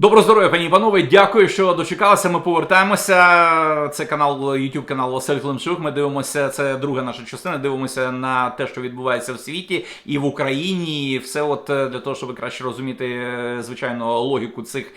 Доброго здоров'я, пані і панове. Дякую, що дочекалися. Ми повертаємося. Це канал YouTube канал Василь Климчук. Ми дивимося. Це друга наша частина. Дивимося на те, що відбувається в світі і в Україні. І все, от е, для того, щоб краще розуміти е, звичайно логіку цих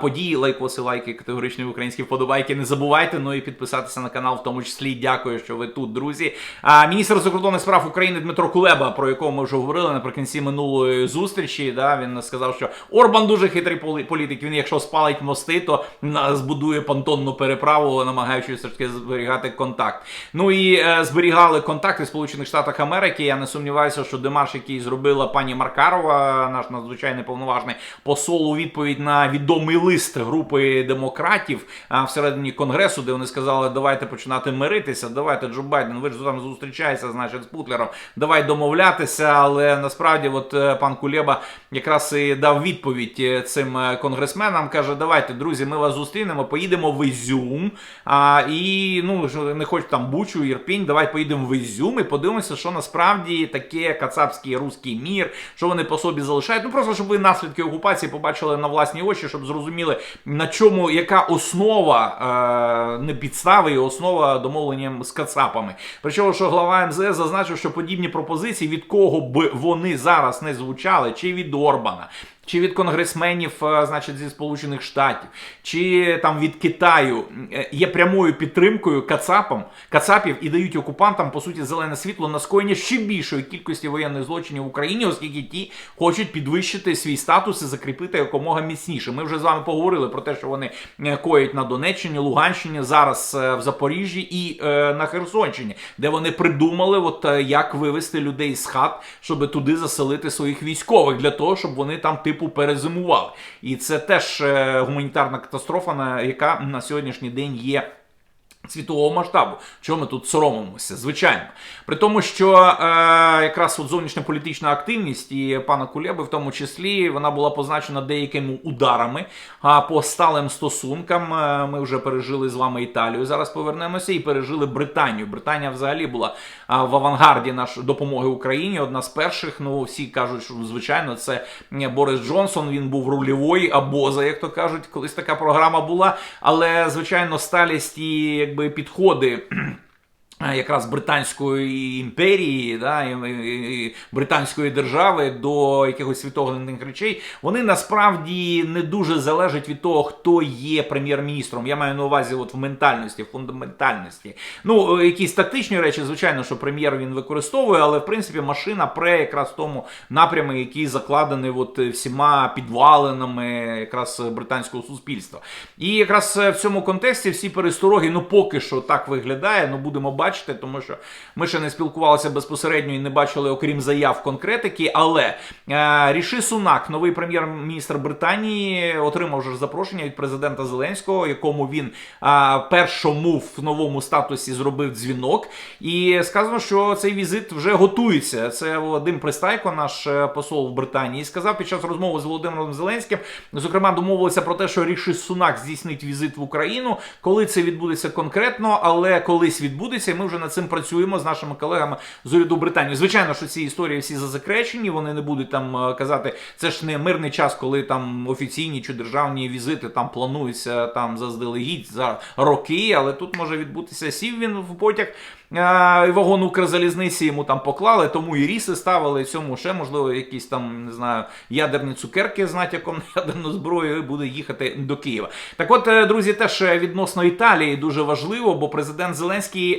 подій. Лайкоси, лайки, категоричні українські вподобайки. Не забувайте. Ну і підписатися на канал, в тому числі. Дякую, що ви тут, друзі. А міністр закордонних справ України Дмитро Кулеба, про якого ми вже говорили наприкінці минулої зустрічі. Да, він сказав, що Орбан дуже хитрий полі- політик. Він, якщо спалить мости, то збудує понтонну переправу, намагаючись все ж таки зберігати контакт. Ну і е, зберігали контакти Сполучених Штатах Америки. Я не сумніваюся, що демарш, який зробила пані Маркарова, наш надзвичайний повноважний посол у відповідь на відомий лист групи демократів а, всередині конгресу, де вони сказали, давайте починати миритися, давайте Джо Байден, ви ж там зустрічаєтеся, значить, з Путлером, давай домовлятися. Але насправді, от е, пан Кулєба якраз і дав відповідь е, цим е, конгресменам. каже: давайте, друзі, ми вас зустрінемо, поїдемо в Ізюм. А, і ну не хочу там Бучу, Ірпінь, давай поїдемо в Ізюм і подивимося, що насправді таке кацапський руський мір, що вони по собі залишають. Ну просто щоб ви наслідки окупації побачили на власні очі, щоб зрозуміли на чому яка основа е, не підстави і основа домовленням з кацапами. Причому, що глава МЗС зазначив, що подібні пропозиції від кого б вони зараз не звучали, чи від Орбана. Чи від конгресменів, е, значить, зі Сполучених Штатів, чи там від Китаю е, є прямою підтримкою Кацапам, Кацапів і дають окупантам по суті зелене світло на скоєння ще більшої кількості воєнних злочинів в Україні, оскільки ті хочуть підвищити свій статус і закріпити якомога міцніше. Ми вже з вами поговорили про те, що вони е, коять на Донеччині, Луганщині, зараз в Запоріжжі і на Херсонщині, де вони придумали, от як вивести людей з хат, щоб туди заселити своїх військових для того, щоб вони там типу перезимували. І це теж е, гуманітарна катастрофа, яка на сьогоднішній день є. Світового масштабу, чого ми тут соромимося, звичайно. При тому, що е, якраз от зовнішня політична активність і пана Кулєби, в тому числі, вона була позначена деякими ударами а, по сталим стосункам. Е, Ми вже пережили з вами Італію. Зараз повернемося і пережили Британію. Британія взагалі була в авангарді нашої допомоги Україні. Одна з перших. Ну всі кажуть, що звичайно це Борис Джонсон. Він був рульовий або як то кажуть, колись така програма була. Але звичайно, сталість і якби підходи. Е, Якраз британської імперії, да, і, і- британської держави до якихось світоглядних речей, вони насправді не дуже залежать від того, хто є прем'єр-міністром. Я маю на увазі от в ментальності, в фундаментальності. Ну, е, якісь тактичні речі, звичайно, що прем'єр він використовує, але в принципі машина пре якраз в тому напрямі, який закладений от всіма підвалинами якраз британського суспільства. І якраз в цьому контексті всі перестороги, ну поки що так виглядає. Ну будемо бачити, тому що ми ще не спілкувалися безпосередньо і не бачили, окрім заяв конкретики. Але е, Ріши Сунак, новий прем'єр-міністр Британії, отримав вже запрошення від президента Зеленського, якому він е, першому в новому статусі зробив дзвінок. І сказано, що цей візит вже готується. Це Вадим Пристайко, наш е, посол в Британії, сказав під час розмови з Володимиром Зеленським. Зокрема, домовилися про те, що Ріши Сунак здійснить візит в Україну. Коли це відбудеться конкретно, але колись відбудеться, ми вже над цим працюємо з нашими колегами з уряду Британії. Звичайно, що ці історії всі зазакречені, вони не будуть там е, казати, це ж не мирний час, коли там офіційні чи державні візити там плануються там заздалегідь за роки, але тут може відбутися сів він в потяг. Вагон Укрзалізниці йому там поклали, тому і ріси ставили, цьому ще, можливо, якісь там, не знаю, ядерні цукерки з натяком на ядерну зброю буде їхати до Києва. Так от, е, друзі, теж е, відносно Італії дуже важливо, бо президент Зеленський е,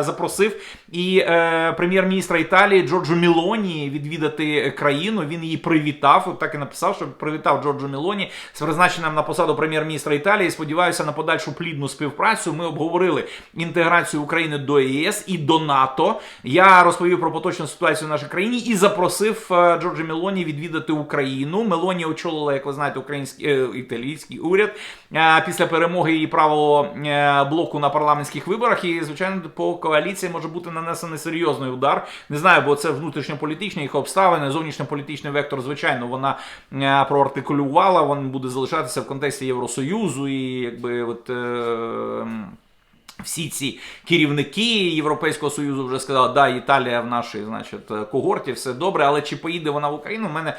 запросив і е, прем'єр-міністра Італії Джорджо Мілоні відвідати країну. Він її привітав, от так і написав, що привітав Джорджо Мілоні з призначенням на посаду прем'єр-міністра Італії. Сподіваюся на подальшу плідну співпрацю. Ми обговорили інтеграцію України до ЄС і до НАТО. Я розповів про поточну ситуацію в нашій країні і запросив е, Джорджо Мелоні відвідати Україну. Мелоні очолила, як ви знаєте, український е, італійський уряд е, після перемоги її правого е, блоку на парламентських виборах. І звичайно, по коаліції може бути нанесений серйозний удар. Не знаю, бо це внутрішньополітичні їх обставини, зовнішньополітичний вектор, звичайно, вона е, проартикулювала. Він буде залишатися в контексті Євросоюзу і якби от. Е, всі ці керівники Європейського союзу вже сказали, да, Італія в нашій, значить, когорті, все добре. Але чи поїде вона в Україну? У мене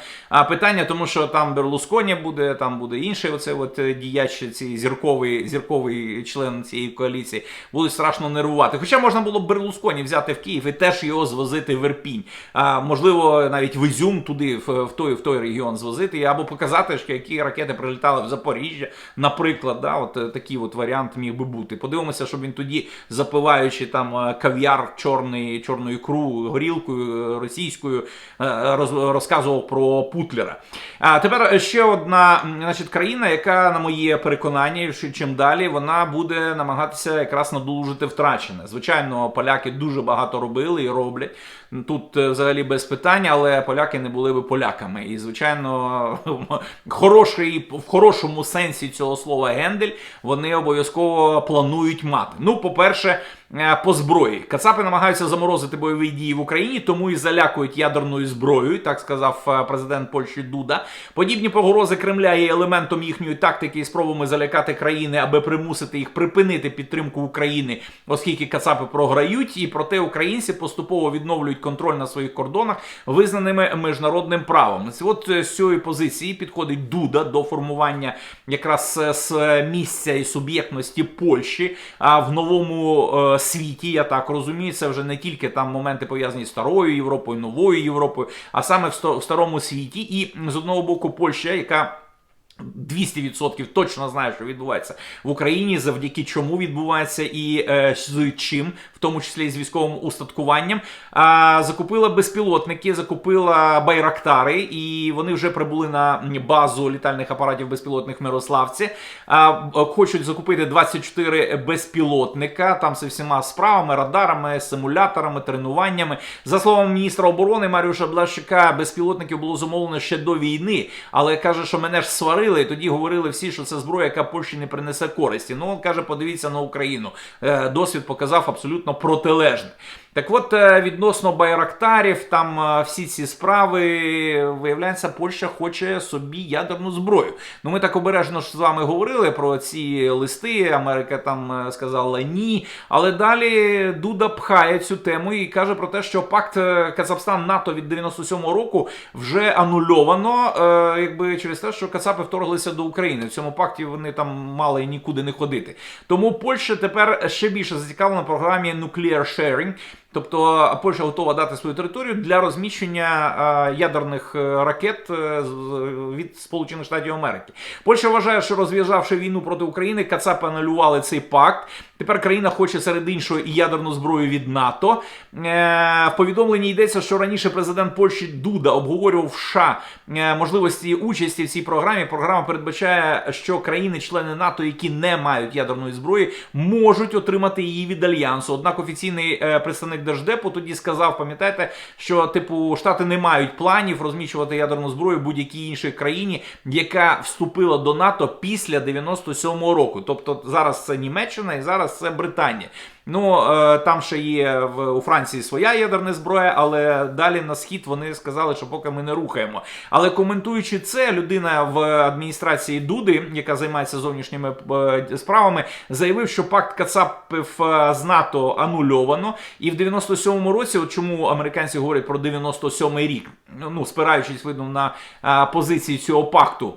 питання, тому що там Берлусконі буде, там буде інший оцей от е, діяч, цей зірковий, зірковий член цієї коаліції, будуть страшно нервувати. Хоча можна було б Берлусконі взяти в Київ і теж його звозити в Ірпінь. А, можливо, навіть в Ізюм туди, в, в той в той регіон звозити, або показати, що які ракети прилітали в Запоріжжя, наприклад, да, от е, такий от варіант міг би бути. Подивимося, щоб він тоді, запиваючи там е, кав'яр чорний, чорною ікру, горілкою е, російською, е, роз- розказував про Путлера. А тепер ще одна значить, країна, яка, на моє переконання, що чим далі вона буде намагатися якраз надолужити втрачене. Звичайно, поляки дуже багато робили і роблять. Тут е, взагалі без питань, але поляки не були би поляками. І, звичайно, хороший, в хорошому сенсі цього слова гендель вони обов'язково планують мати. Ну, по-перше, по зброї. Кацапи намагаються заморозити бойові дії в Україні, тому і залякують ядерною зброєю, так сказав е, президент Польщі Дуда. Подібні погрози Кремля є елементом їхньої тактики і спробами залякати країни, аби примусити їх припинити підтримку України, оскільки Кацапи програють, і проте українці поступово відновлюють контроль на своїх кордонах, визнаними міжнародним правом. От е, з цієї позиції підходить Дуда до формування якраз е, з місця і суб'єктності Польщі а в новому е, світі. Я так розумію, це вже не тільки там моменти пов'язані з старою Європою, новою Європою, а саме в старому світі. І з одного боку Польща, яка 200% точно знає, що відбувається в Україні, завдяки чому відбувається і е, з чим, тому числі з військовим устаткуванням. А, закупила безпілотники, закупила байрактари, і вони вже прибули на базу літальних апаратів безпілотних Мирославці. А, е, хочуть закупити 24 безпілотника, там з всіма справами, радарами, симуляторами, тренуваннями. За словами міністра оборони Маріуша Блащика, безпілотників було замовлено ще до війни, але каже, що мене ж сварили, і тоді говорили всі, що це зброя, яка Польщі не принесе користі. Ну, каже, подивіться на Україну. Е, Досвід показав абсолютно протилежне. Так от, е, відносно байрактарів, там е, всі ці справи, виявляється, Польща хоче собі ядерну зброю. Ну, ми так обережно ж з вами говорили про ці листи. Америка там е, сказала ні. Але далі Дуда пхає цю тему і каже про те, що пакт е, Казахстан НАТО від 97-го року вже анульовано, якби через те, що Кацапи вторглися до України. В цьому пакті вони там мали нікуди не ходити. Тому Польща тепер ще більше зацікавлена програмі Nuclear Sharing. Тобто Польща готова дати свою територію для розміщення е, ядерних е, ракет е, від Сполучених Штатів Америки. Польща вважає, що розв'язавши війну проти України, Кацапи анулювали цей пакт. Тепер країна хоче серед іншого і ядерну зброю від НАТО. Е, В повідомленні йдеться, що раніше президент Польщі Дуда обговорював в США е, можливості участі в цій програмі. Програма передбачає, що країни-члени НАТО, які не мають ядерної зброї, можуть отримати її від альянсу. Однак офіційний е, представник держдепу тоді сказав, пам'ятаєте, що типу штати не мають планів розміщувати ядерну зброю будь-якій іншій країні, яка вступила до НАТО після 97-го року. Тобто зараз це Німеччина і зараз це Британія. Ну е, там ще є в у Франції своя ядерна зброя, але далі на схід вони сказали, що поки ми не рухаємо. Але коментуючи це, людина в адміністрації Дуди, яка займається зовнішніми е, справами, заявив, що пакт Кацапів е, з НАТО анульовано, і в 97-му році, от чому американці говорять про 97-й рік, ну спираючись видно на позиції цього пакту.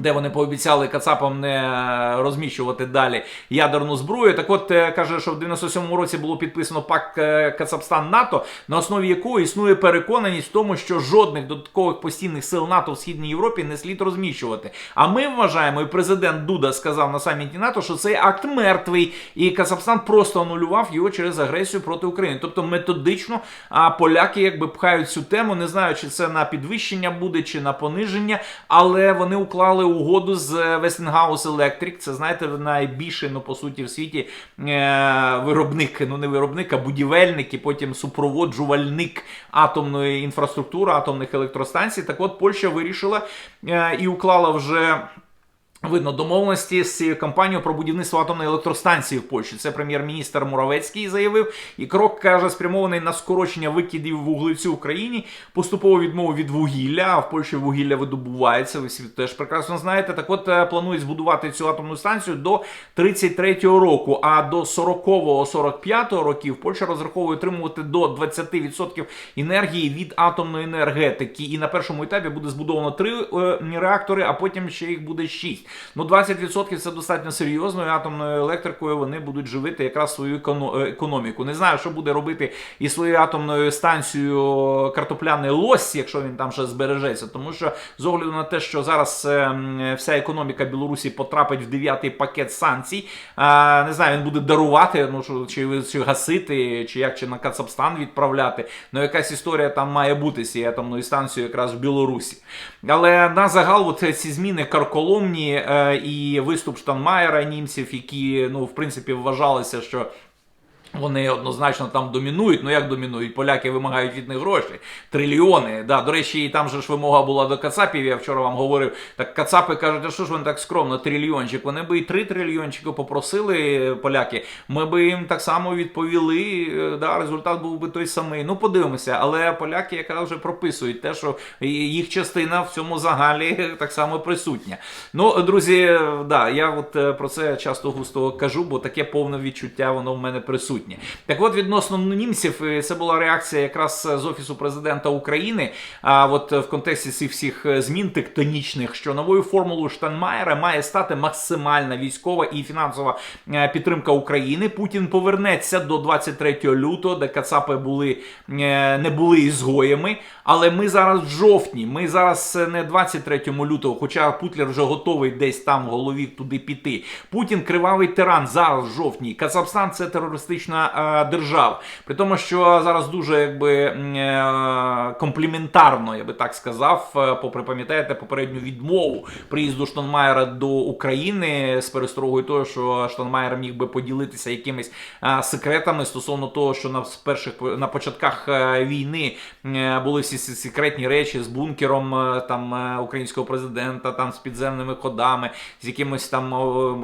Де вони пообіцяли Кацапам не е, розміщувати далі ядерну зброю. Так от е, каже, що в 97-му році було підписано пакт е, Кацапстан НАТО, на основі якого існує переконаність в тому, що жодних додаткових постійних сил НАТО в східній Європі не слід розміщувати. А ми вважаємо, і президент Дуда сказав на саміті НАТО, що цей акт мертвий, і Казахстан просто анулював його через агресію проти України. Тобто методично а поляки якби пхають цю тему, не знаю, чи це на підвищення буде, чи на пониження, але вони уклали угоду з Westinghouse Electric. Це знаєте, найбільший, ну по суті, в світі е- виробник, ну не виробник, а будівельник і потім супроводжувальник атомної інфраструктури, атомних електростанцій. Так от Польща вирішила е- і уклала вже. Видно домовленості з цією компанією про будівництво атомної електростанції в Польщі. Це прем'єр-міністр Муравецький заявив. І крок каже, спрямований на скорочення викидів вуглецю в Україні, поступово відмову від вугілля. А в Польщі вугілля видобувається. Ви всі теж прекрасно знаєте. Так, от е, планують збудувати цю атомну станцію до 33-го року. А до 40-45 років Польща розраховує отримувати до 20% енергії від атомної енергетики. І на першому етапі буде збудовано три е, реактори, а потім ще їх буде шість. Ну 20% це достатньо серйозно. і Атомною електрикою вони будуть живити якраз свою е, економіку. Не знаю, що буде робити із своєю атомною станцією картопляний лось, якщо він там ще збережеться. Тому що з огляду на те, що зараз е, вся економіка Білорусі потрапить в дев'ятий пакет санкцій, не знаю, він буде дарувати, ну чи, чи гасити, чи як чи на Кацапстан відправляти. Ну якась історія там має бути з атомною станцією якраз в Білорусі. Але на загал, от ці зміни карколомні е, і виступ Штанмаєра німців, які ну в принципі вважалися, що. Вони однозначно там домінують. Ну як домінують? Поляки вимагають від них грошей. Трильйони. Да, до речі, і там же ж вимога була до Кацапів. Я вчора вам говорив. Так Кацапи кажуть, а що ж вони так скромно, трильйончик. Вони би і три трильйончики попросили поляки. Ми би їм так само відповіли. е, Да, результат був би той самий. Ну подивимося. Але поляки якраз вже прописують те, що їх частина в цьому загалі так само присутня. Ну, друзі, да, я от е, про це часто густо кажу, бо таке повне відчуття воно в мене присутнє. Так от, відносно німців, е, це була реакція якраз з офісу президента України. А от е, в контексті цих всіх е, змін тектонічних, що новою формулою Штанмаєра має стати максимальна військова і фінансова е, підтримка України. Путін повернеться до 23 лютого, де Кацапи були е, не були ізгоями. Але ми зараз в жовтні, ми зараз е, не 23 лютого, хоча Путлер вже готовий десь там в голові туди піти. Путін кривавий тиран зараз в жовтні. Казахстан це терористична е, держава. При тому, що зараз дуже якби е, компліментарно, я би так сказав, е, попри пам'ятаєте попередню відмову приїзду Штонмаєра до України з пересторогою того, що Штонмаєр міг би поділитися якимись секретами стосовно того, що на перших на початках війни були всі секретні речі з бункером там українського президента, там з підземними ходами, з якимось там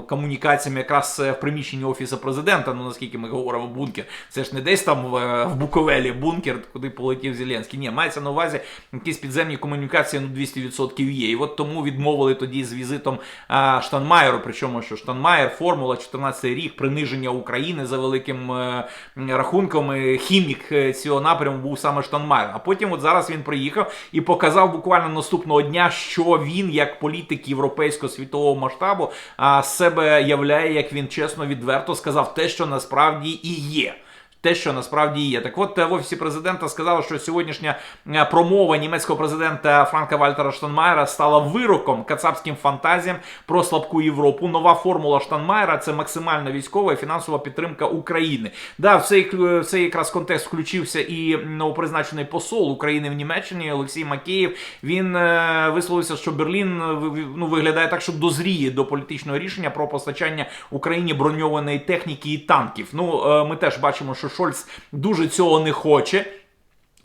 комунікаціями, якраз в приміщенні офісу президента. Ну наскільки ми говоримо бункер, це ж не десь там в, Буковелі бункер, куди полетів Зеленський. Ні, мається на увазі якісь підземні комунікації ну 200% є. І от тому відмовили тоді з візитом а, Штанмаєру. Причому що Штанмаєр, формула 14 рік, приниження України за великим е, рахунком. Хімік е, цього напряму був саме Штанмаєр. А потім, от зараз він приїхав і показав буквально наступного дня, що він, як політик європейського світового масштабу, а, себе являє, як він чесно відверто сказав, те, що насправді і є. Те, що насправді є. Так от е, в офісі президента сказали, що сьогоднішня е, промова німецького президента Франка Вальтера Штанмаєра стала вироком кацапським фантазіям про слабку Європу. Нова формула Штанмаєра це максимальна військова і фінансова підтримка України. Да, в цей, в цей якраз контекст включився і новопризначений посол України в Німеччині Олексій Макеєв. Він е, висловився, що Берлін ну, виглядає так, що дозріє до політичного рішення про постачання Україні броньованої техніки і танків. Ну, ми теж бачимо, що Шольц дуже цього не хоче.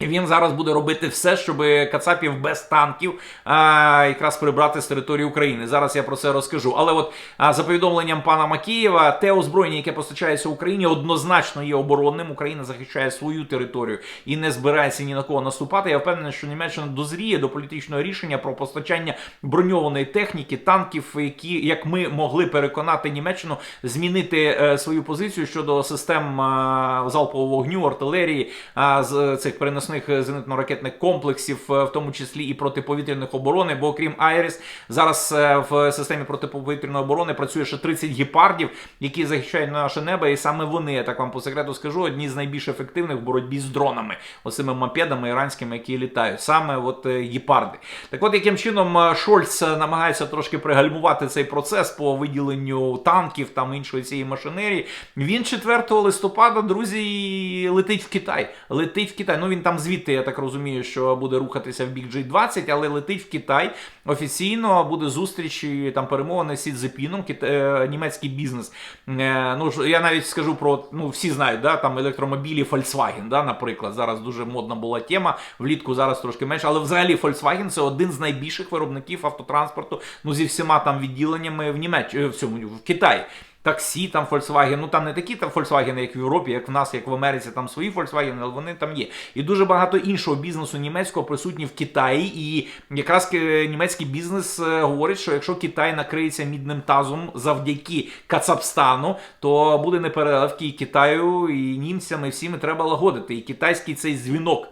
Він зараз буде робити все, щоб Кацапів без танків а, якраз прибрати з території України. Зараз я про це розкажу. Але от а, за повідомленням пана Макієва, те озброєння, яке постачається Україні, однозначно є оборонним. Україна захищає свою територію і не збирається ні на кого наступати. Я впевнений, що Німеччина дозріє до політичного рішення про постачання броньованої техніки, танків, які як ми могли переконати Німеччину змінити е, свою позицію щодо систем е, залпового вогню, артилерії, е, з цих переносних зенитно-ракетних комплексів, е, в тому числі і протиповітряних оборони. Бо окрім Айріс, зараз е, в системі протиповітряної оборони працює ще 30 гепардів, які захищають наше небо. І саме вони, я так вам по секрету скажу, одні з найбільш ефективних в боротьбі з дронами, оцими мопедами іранськими, які літають. Саме от е, гепарди. Так от яким чином е, Шольц е, намагається трошки пригальмувати цей процес по виділенню танків там іншої цієї машинерії. Він 4 листопада, друзі, летить в Китай. Летить в Китай. Ну він там звідти я так розумію, що буде рухатися в бік G20, але летить в Китай. Офіційно буде зустріч там перемовини з Цзепіном, е, німецький бізнес. Е, ну я навіть скажу про ну всі знають, да, там електромобілі Volkswagen, да, наприклад. Зараз дуже модна була тема. Влітку зараз трошки менше, але взагалі Volkswagen це один з найбільших виробників автотранспорту. Ну зі всіма там відділеннями в Німеччині в цьому в Китаї. Таксі, там Volkswagen, ну там не такі там Volkswagen, як в Європі, як в нас, як в Америці, там свої Volkswagen, але вони там є. І дуже багато іншого бізнесу німецького присутні в Китаї. І якраз е, німецький бізнес е, говорить, що якщо Китай накриється мідним тазом завдяки Кацапстану, то буде непереливки і Китаю, і німцям, і всім і треба лагодити. І китайський цей дзвінок.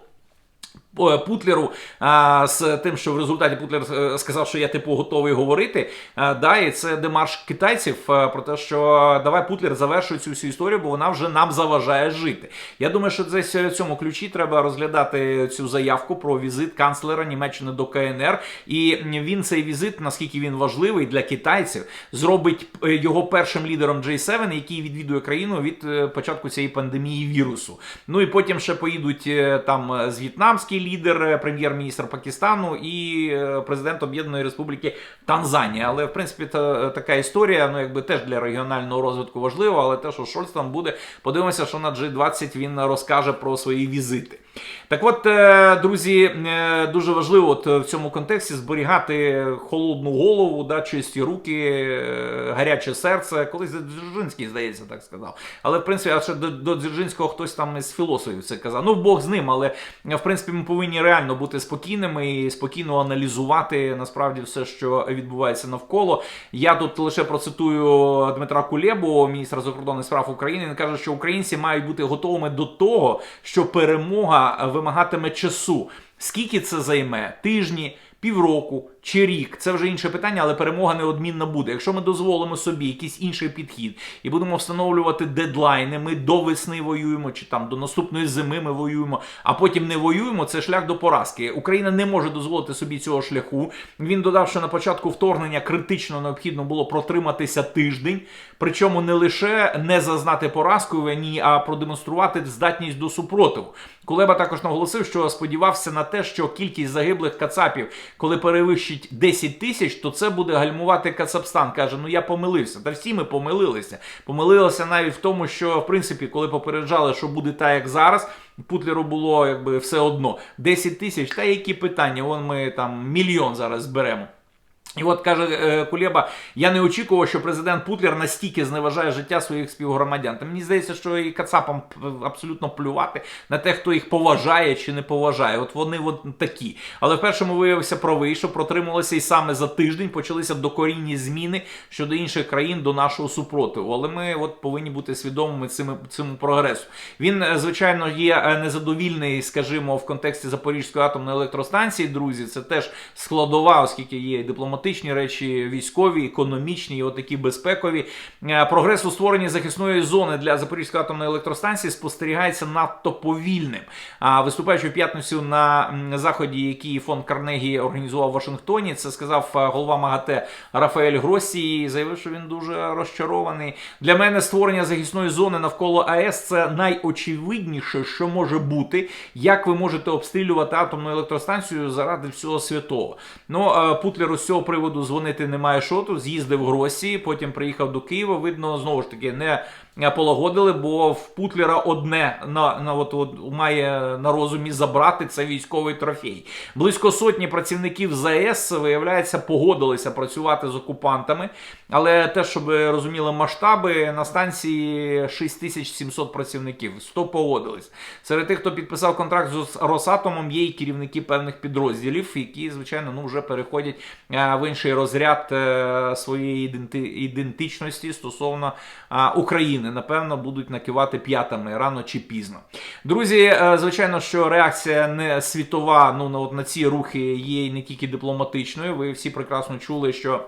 Е, Путлеру а, з тим, що в результаті Путлер е, сказав, що я типу готовий говорити. Да, і це демарш китайців е, про те, що давай Путлер завершує цю всю історію, бо вона вже нам заважає жити. Я думаю, що десь в цьому ключі треба розглядати цю заявку про візит канцлера Німеччини до КНР. І він цей візит, наскільки він важливий для китайців, зробить е, його першим лідером J7, який відвідує країну від е, початку цієї пандемії вірусу. Ну і потім ще поїдуть е, там е, з лідер, е, прем'єр-міністр Пакистану і е, президент Об'єднаної Республіки Танзанія. Але в принципі та, така історія, ну якби теж для регіонального розвитку важлива, але те, що Шольц там буде, подивимося, що на G20 він розкаже про свої візити. Так от, е, друзі, е, дуже важливо от в цьому контексті зберігати холодну голову, да, чисті руки, е, гаряче серце. Колись Дзержинський, здається, так сказав. Але в принципі, а ще до, до Дзержинського хтось там із філософів це казав. Ну, Бог з ним, але в принципі ми повинні реально бути спокійними і спокійно аналізувати насправді все, що відбувається навколо. Я тут лише процитую Дмитра Кулебу, міністра закордонних справ України. Він каже, що українці мають бути готовими до того, що перемога вимагатиме часу. Скільки це займе? Тижні, півроку чи рік? Це вже інше питання, але перемога неодмінно буде. Якщо ми дозволимо собі якийсь інший підхід і будемо встановлювати дедлайни, ми до весни воюємо, чи там до наступної зими ми воюємо, а потім не воюємо. Це шлях до поразки. Україна не може дозволити собі цього шляху. Він додав, що на початку вторгнення критично необхідно було протриматися тиждень, причому не лише не зазнати поразку в війні, а продемонструвати здатність до супротиву. Кулеба також наголосив, що сподівався на те, що кількість загиблих кацапів, коли перевищить 10 тисяч, то це буде гальмувати Кацапстан. Каже: ну я помилився. Та всі ми помилилися. Помилилися навіть в тому, що в принципі, коли попереджали, що буде так, як зараз. Путлеру було якби все одно 10 тисяч. Та які питання? Вон ми там мільйон зараз зберемо. І от каже е, Кулеба, я не очікував, що президент Путлер настільки зневажає життя своїх співгромадян. Та мені здається, що і Кацапам абсолютно плювати на те, хто їх поважає чи не поважає. От вони от такі. Але в першому виявився правий, що протрималися і саме за тиждень почалися докорінні зміни щодо інших країн до нашого супротиву. Але ми от повинні бути свідомими цим, цьому прогресу. Він, е, звичайно, є е, незадовільний, скажімо, в контексті Запорізької атомної електростанції. Друзі, це теж складова, оскільки є дипломатичні речі, військові, економічні і отакі безпекові. Е, Прогрес у створенні захисної зони для Запорізької атомної електростанції спостерігається надто повільним. А виступаючи в п'ятницю на заході, який фонд Карнегі організував в Вашингтоні, це сказав е, голова МАГАТЕ Рафаель Гросі. і Заявив, що він дуже розчарований. Для мене створення захисної зони навколо АЕС це найочевидніше, що може бути. Як ви можете обстрілювати атомну електростанцію заради всього святого? Ну е, Путлеру з цього приводу дзвонити немає шоту. З'їздив в Гросі, потім приїхав до Києва. Видно, знову ж таки, не полагодили, бо в Путлера одне на, на от, от має на розумі забрати це військовий трофей. Близько сотні працівників ЗАЕС виявляється погодилися працювати з окупантами, але те, щоб розуміли масштаби, на станції 6700 працівників. 100 погодились. Серед тих, хто підписав контракт з Росатомом, є і керівники певних підрозділів, які, звичайно, ну вже переходять е, в інший розряд е, своєї ідентичності стосовно е, Напевно, будуть накивати п'ятами рано чи пізно. Друзі, е, звичайно, що реакція не світова ну, на, от на ці рухи є не тільки дипломатичною. Ви всі прекрасно чули, що.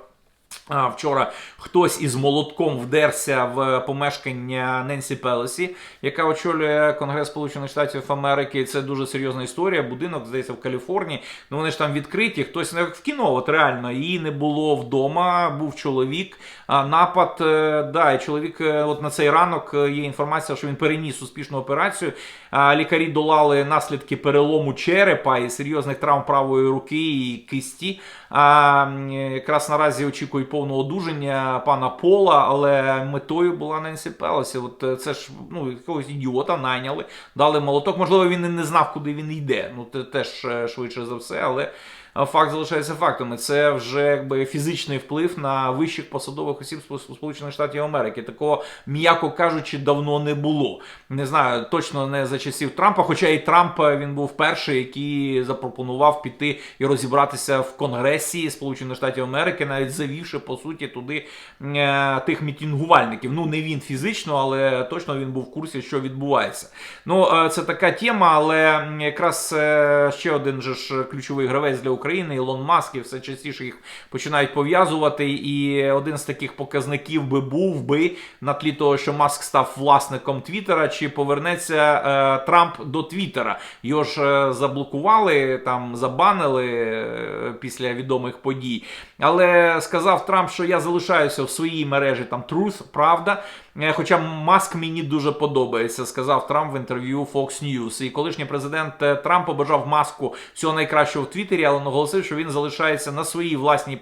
Вчора хтось із молотком вдерся в помешкання Ненсі Пелесі, яка очолює Конгрес Сполучених Штатів Америки. Це дуже серйозна історія. Будинок, здається, в Каліфорнії. Ну вони ж там відкриті. Хтось не в кіно, от реально її не було вдома. Був чоловік. А, напад. е, Да, і чоловік, е, от на цей ранок е, є інформація, що він переніс успішну операцію. Лікарі долали наслідки перелому черепа і серйозних травм правої руки і кисті. А, якраз наразі очікують повного одужання пана Пола, але метою була Ненсі Пелосі. От е, це ж ну, якогось ідіота найняли, дали молоток. Можливо, він і не знав, куди він йде. Ну, це теж е, швидше за все, але. Факт залишається фактом. І Це вже якби фізичний вплив на вищих посадових осіб Сполучених Штатів Америки. Такого, м'яко кажучи, давно не було. Не знаю, точно не за часів Трампа. Хоча і Трамп е, він був перший, який запропонував піти і розібратися в Конгресі Сполучених Штатів Америки, навіть завівши по суті туди е, тих мітингувальників. Ну не він фізично, але точно він був в курсі, що відбувається. Ну е, це така тема, але якраз е, ще один же ж ключовий гравець для України, Ілон Маск, і все частіше їх починають пов'язувати. І один з таких показників би був би на тлі того, що Маск став власником Твіттера, чи повернеться е, Трамп до Твіттера. Його ж е, заблокували, там забанили е, після відомих подій. Але сказав Трамп, що я залишаюся в своїй мережі там Truth, правда. Е, Хоча Маск мені дуже подобається, сказав Трамп в інтерв'ю Fox News. І колишній президент е, Трамп побажав маску всього найкращого в Твіттері, але наголосив, що він залишається на своїй власній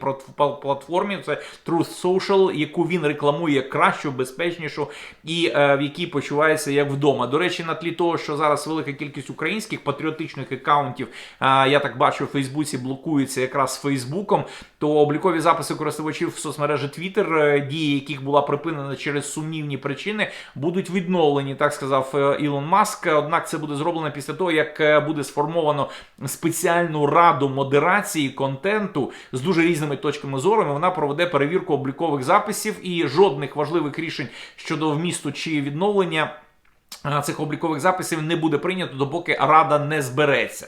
платформі. Це Truth Social, яку він рекламує як кращу, безпечнішу і е, в якій почувається як вдома. До речі, на тлі того, що зараз велика кількість українських патріотичних акаунтів, е, я так бачу, в Фейсбуці блокується якраз Фейсбуком, то облікові записи користувачів в соцмережі Twitter, е, дії яких була припинена через сумнівні причини, будуть відновлені, так сказав е, Ілон Маск. Однак це буде зроблено після того, як е, буде сформовано спеціальну раду модерації контенту з дуже різними точками зору. Вона проведе перевірку облікових записів і жодних важливих рішень щодо вмісту чи відновлення. е, Цих облікових записів не буде прийнято, допоки Рада не збереться.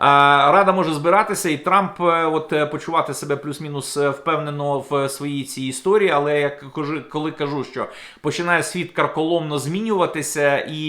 Рада може збиратися, і Трамп е, от е, почувати себе плюс-мінус е, впевнено в своїй цій історії. Але я кажу, коли кажу, що починає світ карколомно змінюватися, і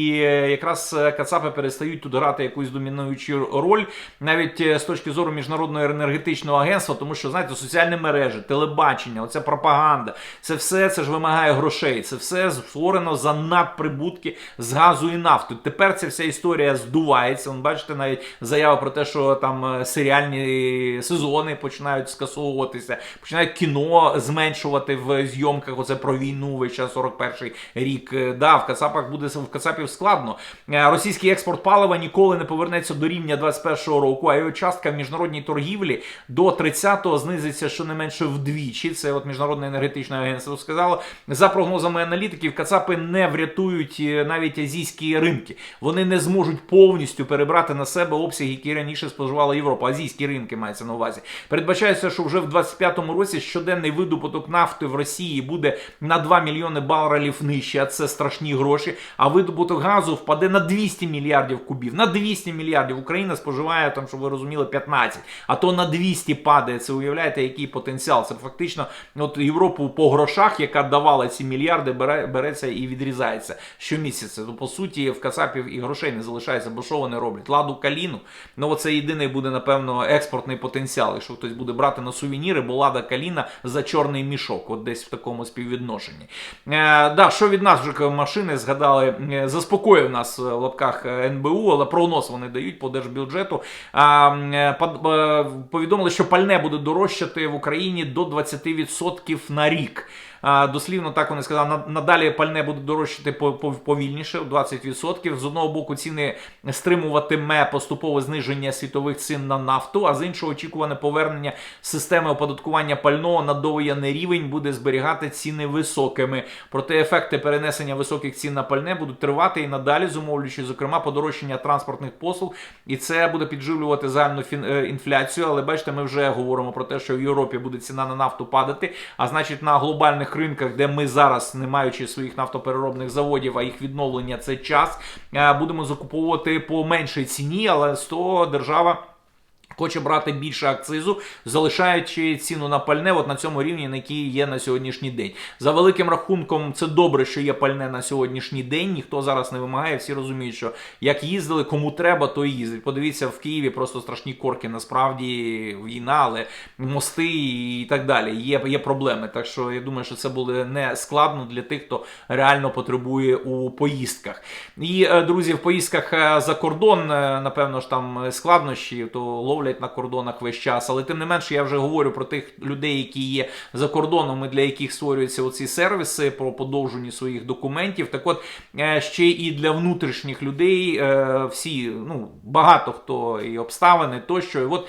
якраз Кацапи перестають тут грати якусь домінуючу роль, навіть з точки зору міжнародного енергетичного агентства, тому що знаєте, соціальні мережі, телебачення, оця пропаганда, це все це ж вимагає грошей. Це все створено за надприбутки з газу і нафти. Тепер ця вся історія здувається. Вон, бачите, навіть заява про те, що там е, серіальні сезони починають скасовуватися, починають кіно зменшувати в зйомках. Оце про війну весь час 41-й рік. Е, Да, в Кацапах буде в Кацапів складно. Е, Російський експорт палива ніколи не повернеться до рівня 21-го року, а його частка в міжнародній торгівлі до 30-го знизиться щонайменше вдвічі. Це от міжнародне енергетичне агентство сказало. За прогнозами аналітиків, Кацапи не врятують навіть азійські ринки. Вони не зможуть повністю перебрати на себе обсяг, які раніше споживала Європа. Азійські ринки мається на увазі. Передбачається, що вже в 25-му році щоденний видобуток нафти в Росії буде на 2 мільйони барелів нижче, а це страшні гроші. А видобуток газу впаде на 200 мільярдів кубів. На 200 мільярдів Україна споживає там, щоб ви розуміли, 15, а то на 200 падає. Це уявляєте, який потенціал. Це фактично от Європу по грошах, яка давала ці мільярди, бере, береться і відрізається щомісяця. То по суті в Кацапів і грошей не залишається, бо що вони роблять? Ладу каліну. Ну оце єдиний буде, напевно, експортний потенціал. Якщо хтось буде брати на сувеніри, бо лада каліна за чорний мішок, от десь в такому співвідношенні. Е, да, що від нас вже машини згадали, е, заспокоїв нас в лапках НБУ, але прогноз вони дають по держбюджету. Е, е, повідомили, що пальне буде дорожчати в Україні до 20% на рік. Дослівно так вони сказали, «На- надалі пальне буде дорожчати по- по- повільніше, в 20%. З одного боку, ціни стримуватиме поступове зниження світових цін на нафту, а з іншого очікуване повернення системи оподаткування пального на довоєнний рівень буде зберігати ціни високими. Проте ефекти перенесення високих цін на пальне будуть тривати і надалі, зумовлюючи, зокрема, подорожчання транспортних послуг, і це буде підживлювати загальну е, інфляцію. Але бачите, ми вже говоримо про те, що в Європі буде ціна на нафту падати. А значить, на глобальних ринках, де ми зараз, не маючи своїх нафтопереробних заводів, а їх відновлення це час, е, будемо закуповувати по меншій ціні, але з того держава. Хоче брати більше акцизу, залишаючи ціну на пальне от на цьому рівні, на який є на сьогоднішній день. За великим рахунком, це добре, що є пальне на сьогоднішній день. Ніхто зараз не вимагає. Всі розуміють, що як їздили, кому треба, то і їздить. Подивіться, в Києві просто страшні корки. Насправді війна, але мости і так далі. Є, є проблеми. Так що я думаю, що це буде не складно для тих, хто реально потребує у поїздках. І е, друзі, в поїздках е, за кордон, е, напевно ж там складнощі, то ловлять на кордонах весь час. Але тим не менше, я вже говорю про тих людей, які є за кордоном, і для яких створюються оці сервіси по подовженню своїх документів. Так от е, ще і для внутрішніх людей е, всі, ну багато хто і обставини тощо. І от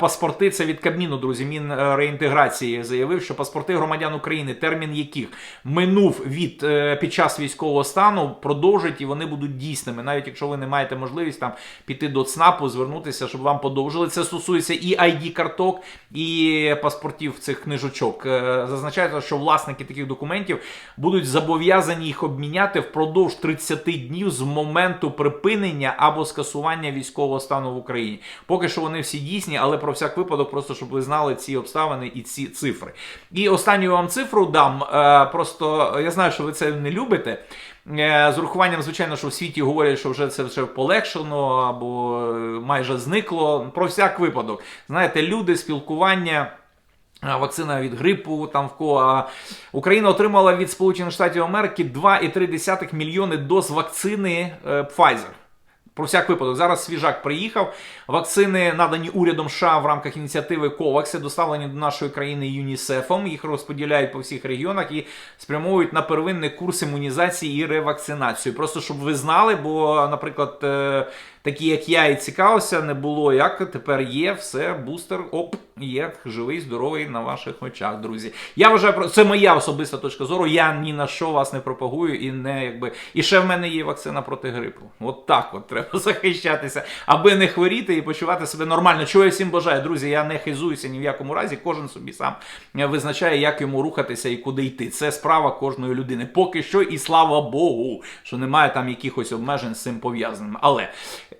паспорти це від Кабміну, друзі. Мін реінтеграції заявив, що паспорти громадян України, термін яких минув від е, під час військового стану, продовжать і вони будуть дійсними, навіть якщо ви не маєте можливість там піти до ЦНАПу, звернутися, щоб вам подовжили. Це стосується і id карток, і паспортів цих книжочок. Е, Зазначається, що власники таких документів будуть зобов'язані їх обміняти впродовж 30 днів з моменту припинення або скасування військового стану в Україні. Поки що вони всі дійсні, але про всяк випадок, просто щоб ви знали ці обставини і ці цифри. І останню вам цифру дам. е, Просто я знаю, що ви це не любите. Е, З урахуванням, звичайно, що в світі говорять, що вже це вже полегшено або е, майже зникло. Про всяк випадок. Знаєте, люди, спілкування. Вакцина від грипу там в кого. Україна отримала від Сполучених Штатів Америки 2,3 мільйони доз вакцини е, Pfizer. Про всяк випадок, зараз свіжак приїхав. Вакцини надані урядом США в рамках ініціативи COVAX, доставлені до нашої країни ЮНІСЕФом. Їх розподіляють по всіх регіонах і спрямовують на первинний курс імунізації і ревакцинацію. Просто щоб ви знали, бо, наприклад, е, такі як я і цікавився, не було як тепер є все, бустер, оп, є живий, здоровий на ваших очах, друзі. Я вважаю, це моя особиста точка зору. Я ні на що вас не пропагую і не якби. І ще в мене є вакцина проти грипу. От так от треба захищатися, аби не хворіти і почувати себе нормально. Чого я всім бажаю, друзі. Я не хизуюся ні в якому разі. Кожен собі сам визначає, як йому рухатися і куди йти. Це справа кожної людини. Поки що, і слава Богу, що немає там якихось обмежень з цим пов'язаним. Але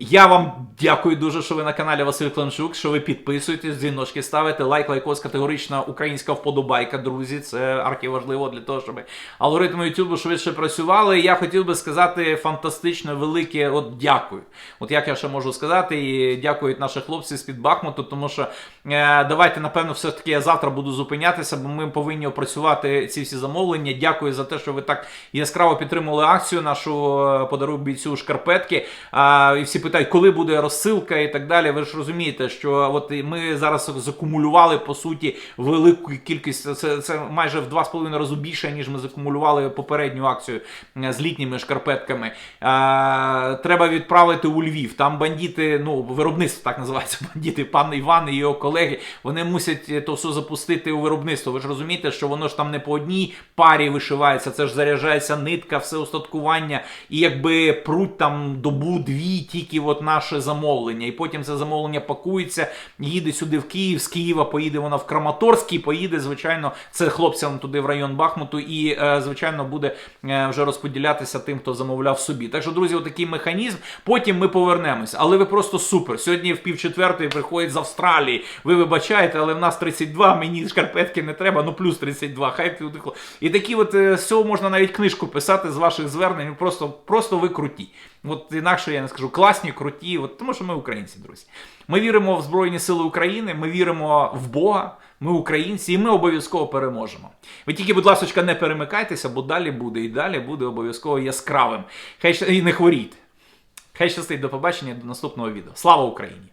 я вам дякую дуже, що ви на каналі Василь Кланчук, що ви підписуєтесь, дзвіночки ставите, лайк, лайкос, категорична українська вподобайка, друзі. Це архіважливо для того, щоб алгоритми YouTube швидше працювали. Я хотів би сказати фантастично велике от дякую. От як я ще можу сказати, і дякують наші хлопці з-під Бахмуту, тому що е, давайте, напевно, все-таки я завтра буду зупинятися, бо ми повинні опрацювати ці всі замовлення. Дякую за те, що ви так яскраво підтримували акцію нашу е, подаруй бійцю шкарпетки. А, і всі питають, коли буде розсилка і так далі. Ви ж розумієте, що от ми зараз закумулювали по суті велику кількість. Це, це майже в два з половиною рази більше, ніж ми закумулювали попередню акцію е, з літніми шкарпетками. А, треба відправити у Львів. Там бандити, ну виробництво так називається бандити, пан Іван і його колеги. Вони мусять то все запустити у виробництво. Ви ж розумієте, що воно ж там не по одній парі вишивається, це ж заряджається нитка, все устаткування, і якби пруть там добу-дві тільки от наше замовлення. І потім це замовлення пакується, їде сюди в Київ, з Києва поїде воно в Краматорськ, і поїде, звичайно, це хлопцям туди в район Бахмуту, і е, звичайно буде е, вже розподілятися тим, хто замовляв собі. Так що, друзі, отакий механізм. Потім ми повернемось. Але ви просто супер. Сьогодні в пів четвертої приходять з Австралії. Ви вибачаєте, але в нас 32, мені шкарпетки не треба, ну плюс 32. Хай туди хлоп- І такі, от е, з цього можна навіть книжку писати з ваших звернень. Просто, просто ви круті. От інакше я не скажу класні, круті, от, тому що ми українці, друзі. Ми віримо в Збройні Сили України, ми віримо в Бога, ми українці, і ми обов'язково переможемо. Ви тільки, будь ласка, не перемикайтеся, бо далі буде і далі буде обов'язково яскравим. Хай і не хворійте. Хай щастить до побачення до наступного відео. Слава Україні!